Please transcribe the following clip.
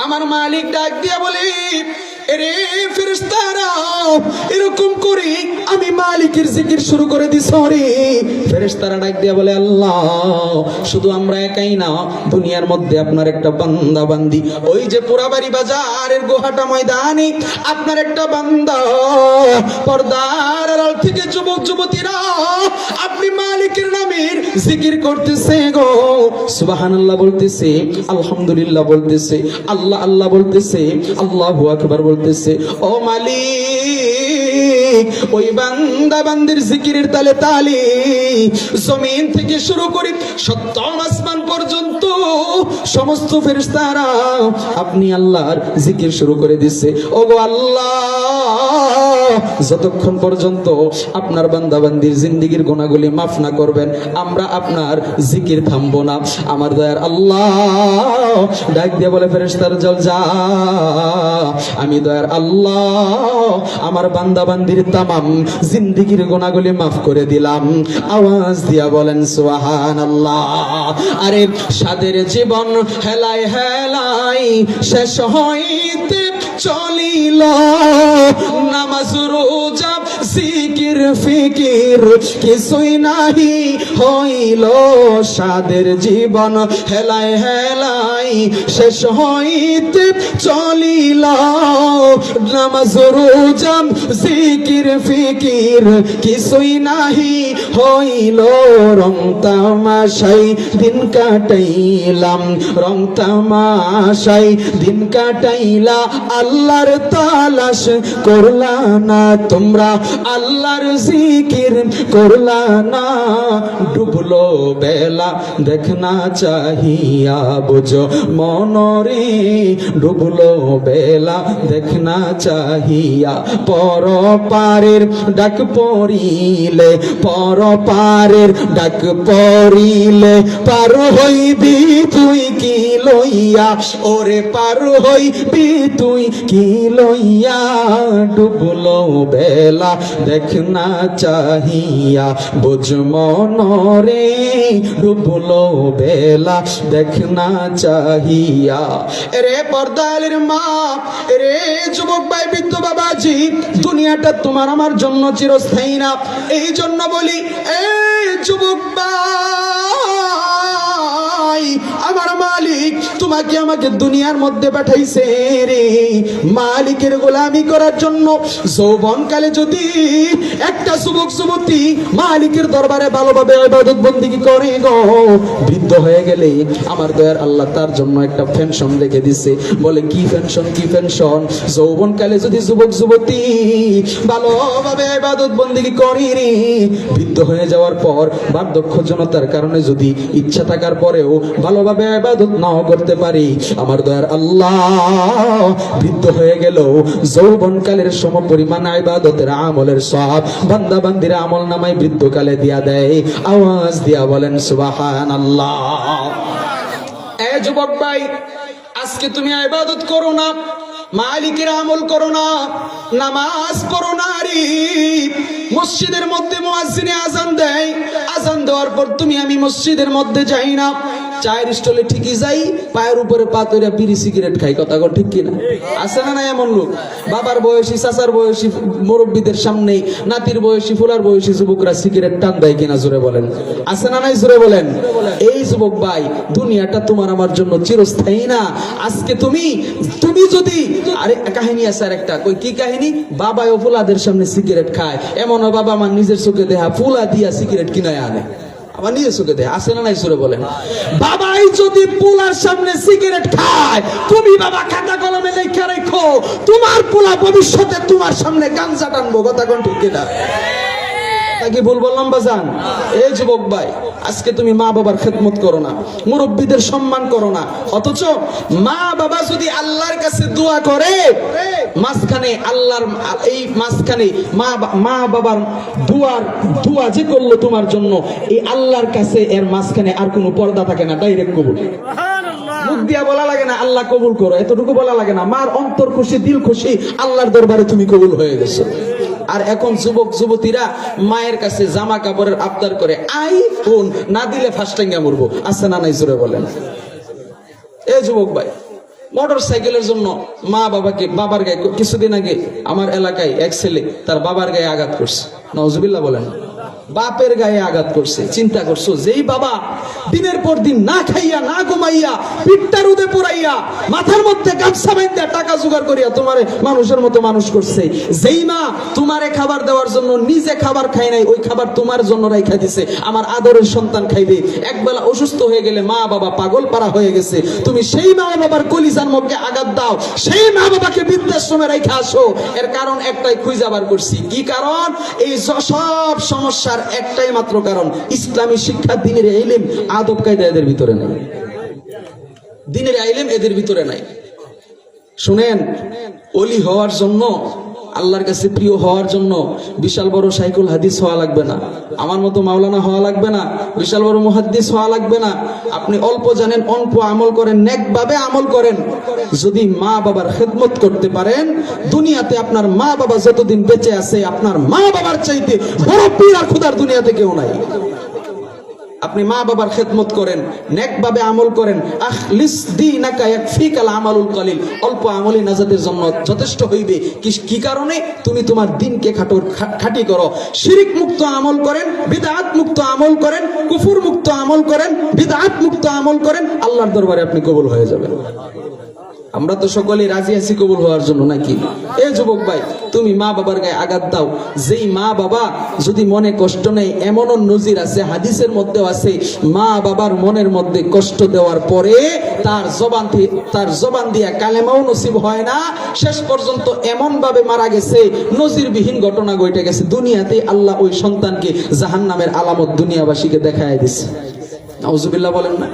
আমার মালিক ডাক দিয়ে বলে এরে ফেরেশতারা, এরকম করে আমি মালিকের জিকির শুরু করে রে ডাক দিয়া বলে, আল্লাহ, শুধু আমরা একাই না, দুনিয়ার মধ্যে আপনার একটা বান্দা বান্দি। ওই যে বাজারের ময়দানে, আপনার একটা বান্দা, পর্দার আড়াল থেকে যুবক, যুবতীরা, আপনি মালিকের নামের জিকির করতেছে গো। সুবহানাল্লাহ বলতেছে, আলহামদুলিল্লাহ বলতেছে, আল্লাহ আল্লাহ বলতেছে, আল্লাহু আকবার বলতেছে। ও মালিক, ওই বান্দা বান্দির জিকিরের তালে তালে জমিন থেকে শুরু করে সপ্তম আসমান পর্যন্ত সমস্ত ফেরস্তারা আপনি আল্লাহর জিকির শুরু করে দিচ্ছে। ও গো আল্লাহ যতক্ষণ পর্যন্ত আপনার বান্দা বান্দির জিন্দিগির গোনাগুলি মাফ না করবেন, আমরা আপনার জিকির থামবো না। আমার দয়ার আল্লাহ, ডাক দিয়ে বলে, ফেরেশতার জল যা। আমি দয়ার আল্লাহ, আমার বান্দা বান্দির তামাম জিন্দিগির গোনাগুলি মাফ করে দিলাম। আওয়াজ দিয়া বলেন সুহান আল্লাহ আরে, সাদের জীবন হেলাই হেলাই শেষ হইতে চলিল। নামাজ রোজা জিকির ফিকির কিছুই নাহি হইল সাদের জীবন। হেলাই হেলাই শেষ হইতে চলিল নামাজ জিকির, ফিকির কিছুই নাহি হইল। রং তামাশাই দিন কাটাইলাম, রং তামাশাই দিন কাটাইলা। আল্লাহর তালাশ করলা না তোমরা, আল্লাহর জিকির করলা না। ডুবলো বেলা দেখনা চাহিয়া বুঝো মনরে ডুবলো বেলা দেখনা চাহিয়া, পর পারের ডাক পড়িলে, পর পারের ডাক পড়িলে, পার হইবি তুই কি লইয়া? ওরে পার হইবি তুই কি লইয়া? ডুবলো বেলা দেখনা চাহিয়া, বুঝ মনরে ডুবলো বেলা দেখনা চাহিয়া। রে পর্দালের মা রে যুবক ভাই, বৃদ্ধ বাবাজি, দুনিয়াটা তোমার আমার জন্য চিরস্থায়ী না। এই জন্য বলি, এই যুবক ভাই। আমার মালিক তোমাকে আমাকে দুনিয়ার মধ্যে পাঠাইছে রে। মালিকের গোলামি করার জন্য যৌবনকালে যদি একটা যুবক, যুবতী মালিকের দরবারে ভালোভাবে ইবাদত বন্দিগি করে গো, বৃদ্ধ হয়ে গেলে আমার দয়ার আল্লাহ তার জন্য একটা পেনশন রেখে দিছে। বলে, কি পেনশন কি পেনশন যৌবনকালে যদি যুবক, যুবতী ভালোভাবে ইবাদত বন্দিগি করে রে। বৃদ্ধ হয়ে যাওয়ার পর বার্ধক্য জনতার কারণে যদি ইচ্ছা থাকার পরেও ভালোভাবে ইবাদত নাও করতে পারি। আমার দয়ার আল্লাহ বৃদ্ধ হয়ে গেল। যৌবনকালের সম পরিমাণ ইবাদতের আমলের সব বান্দা বান্দির আমল নামাই বৃদ্ধকালে দিয়া দেয়। আওয়াজ দিয়া বলেন সুবাহান আল্লাহ এ যুবক ভাই, আজকে তুমি ইবাদত করো না, মালিকের আমল করো না, নামাজ পড়ো না রে। মসজিদের মধ্যে মুয়াজ্জিনে আজান দেয়। আজান দেওয়ার পর তুমি আমি মসজিদের মধ্যে যাই না। চায়ের স্টলে ঠিকই যাই, পায়ের উপরে পাতরে বিড়ি, সিগারেট খাই, কথা ঠিক কিনা? আছে না এমন লোক? বাবার বয়সী, চাচার বয়সী মুরব্বীদের সামনে নাতির বয়সী, ফুলার বয়সী যুবকরা সিগারেট টান দেয় কিনা জোরে বলেন। আছে না নাই জোরে বলেন? এই যুবক ভাই, দুনিয়াটা তোমার আমার জন্য চিরস্থায়ী না। আজকে তুমি তুমি যদি, আরে, কাহিনী আছে আর একটা কই, কি কাহিনী? বাবা ও ফুলাদের সামনে সিগারেট খায় এমন বাবা আমার নিজের চোখে দেহা ফুলা দিয়া সিগারেট কিনায় আনে। আমার নিজের চোখে দেয় আসে না নাই সুরে বলেন? বাবাই যদি পোলার সামনে সিগারেট খায়, তুমি বাবা খাতা কলমে লেখা রেখো, তোমার পোলা ভবিষ্যতে তোমার সামনে গাঞ্জা টানবো, কথা কোন ঠিক কিনা? তাকে ভুল বললাম বাজান? এই যুবক ভাই আজকে তুমি মা বাবার খেদমত করো না মুরব্বীদের সম্মান করো না। অথচ মা বাবা যদি আল্লাহর কাছে দোয়া করে মাঝখানে আল্লাহর এই মাঝখানে মা মা বাবার দুয়ার দোয়া যে করল তোমার জন্য এই আল্লাহর কাছে এর মাঝখানে আর কোনো পর্দা থাকে না ডাইরেক্ট কবুল। মুখ দিয়া বলা লাগে না আল্লাহ কবুল করো এতটুকু বলা লাগে না মার অন্তর খুশি দিল খুশি আল্লাহর দরবারে তুমি কবুল হয়ে গেছো। আর এখন যুবক, যুবতীরা মায়ের কাছে জামা কাপড়ের আবদার করে আই ফোন না দিলে ফার্স্ট মরবো। আচ্ছা না নাই জোরে বলেন? এ যুবক ভাই, মোটর সাইকেলের জন্য মা বাবাকে, বাবার গায়ে কিছুদিন আগে আমার এলাকায় এক ছেলে তার বাবার গায়ে আঘাত করছে। নজবিল্লা বলেন। বাপের গায়ে আঘাত করছে, চিন্তা করছ, যেই বাবা দিনের পর দিন না খাইয়া, না ঘুমাইয়া পিঠটা রুদে পুরাইয়া মাথার মধ্যে গামছা বাইন্দা টাকা জোগাড় করিয়া তোমারে মানুষের মতো মানুষ করছে। যেই মা তোমারে খাবার দেওয়ার জন্য নিজে খাবার খাই নাই, ওই খাবার তোমার জন্য রাইখা দিছে। আমার আদরের সন্তান খাইবে। একবেলা অসুস্থ হয়ে গেলে মা বাবা পাগল পারা হয়ে গেছে। তুমি সেই মা বাবার কলিজার মধ্যে আঘাত দাও। সেই মা বাবাকে বৃদ্ধাশ্রমে রেখে আসো। এর কারণ একটাই খুঁজাবার করছি। কি কারণ? এই সব সমস্যার একটাই মাত্র কারণ, ইসলামী শিক্ষা দিনের এলিম আদব কায়দা এদের ভিতরে নেই। দিনের আইলেম এদের ভিতরে নাই। শুনেন, অলি হওয়ার জন্য, আল্লাহর কাছে প্রিয় হওয়ার জন্য বিশাল বড় সাইকুল হাদিস হওয়া লাগবে না। আমার মতো মাওলানা হওয়া লাগবে না, বিশাল বড় মুহাদ্দিস হওয়া লাগবে না। আপনি অল্প জানেন, অল্প আমল করেন, নেকভাবে আমল করেন। যদি মা বাবার খেদমত করতে পারেন, দুনিয়াতে আপনার মা বাবা যতদিন বেঁচে আছে, আপনার মা বাবার চাইতে বড় পীর আর খুদার দুনিয়াতে কেউ নাই। আপনি মা বাবার খেদমত করেন নেকভাবে আমল করেন ইয়াকফিকাল আমালুল কলিল। অল্প আমলই নাজাতের জন্য যথেষ্ট হইবে। কি কারণে? তুমি তোমার দিনকে খাটোর খাটি খাঁটি করো। শিরিক মুক্ত আমল করেন বিদআত মুক্ত আমল করেন, কুফুর মুক্ত আমল করেন বিদআত মুক্ত আমল করেন, আল্লাহর দরবারে আপনি কবুল হয়ে যাবেন। আমরা তো সকলেই রাজি আছি কবুল হওয়ার জন্য নাকি? এ যুবক ভাই, তুমি মা বাবার গায়ে আঘাত দাও। যেই মা বাবা যদি মনে কষ্ট নেই এমনও নজির আছে, হাদিসের মধ্যেও আছে, মা বাবার মনের মধ্যে কষ্ট দেওয়ার পরে তার জবান তার জবান দিয়া কালেমাও নসিব হয় না। শেষ পর্যন্ত এমন ভাবে মারা গেছে, নজিরবিহীন ঘটনা ঘটে গেছে। দুনিয়াতে আল্লাহ ওই সন্তানকে জাহান্নামের আলামত দুনিয়াবাসীকে দেখায় দিছে। নাউজুবিল্লাহ বলেন না।